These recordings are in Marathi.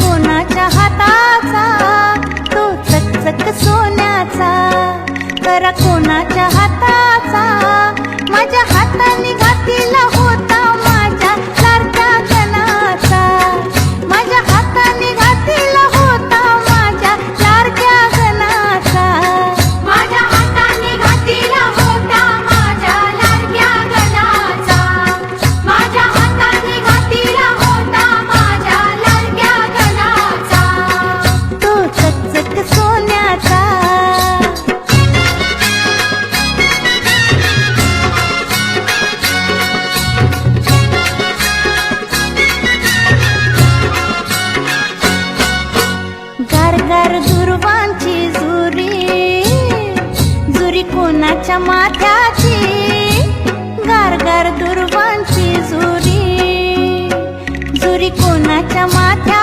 कोणाच्या हाताचा? तो चकचक सोन्याचा. करा कोणाच्या हात कोणाच्या माथ्याची? गारगार दुर्वांची झुरी झुरी कोणाच्या माथ्या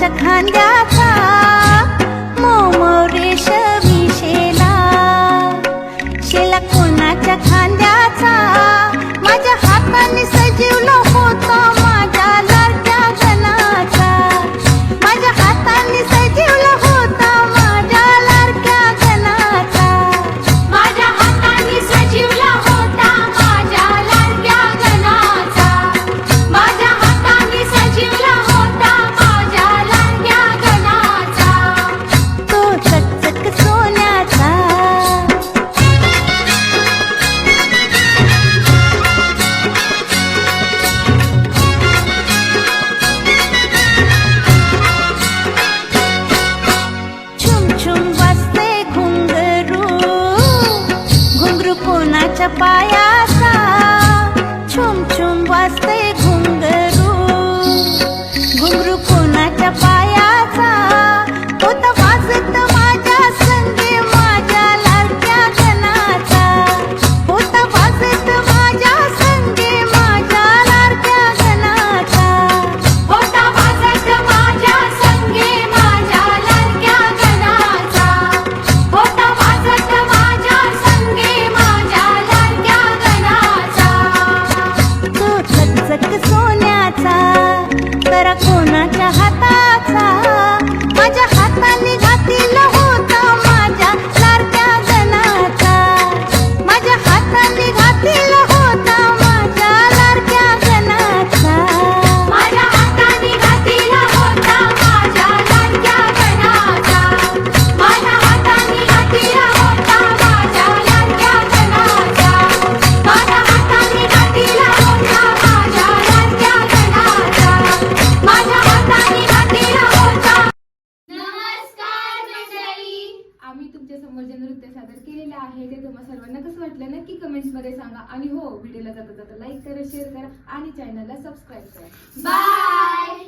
माझ्या खांद्याचा मोमोरेश विशेला. शेला कोणाच्या खांद्याचा? माझ्या हाताने सजीवला होता पाया नक्की कमेंट्समध्ये सांगा. आणि हो व्हिडिओला जाता जाता लाईक करा शेअर करा आणि चॅनलला सबस्क्राईब करा. बाय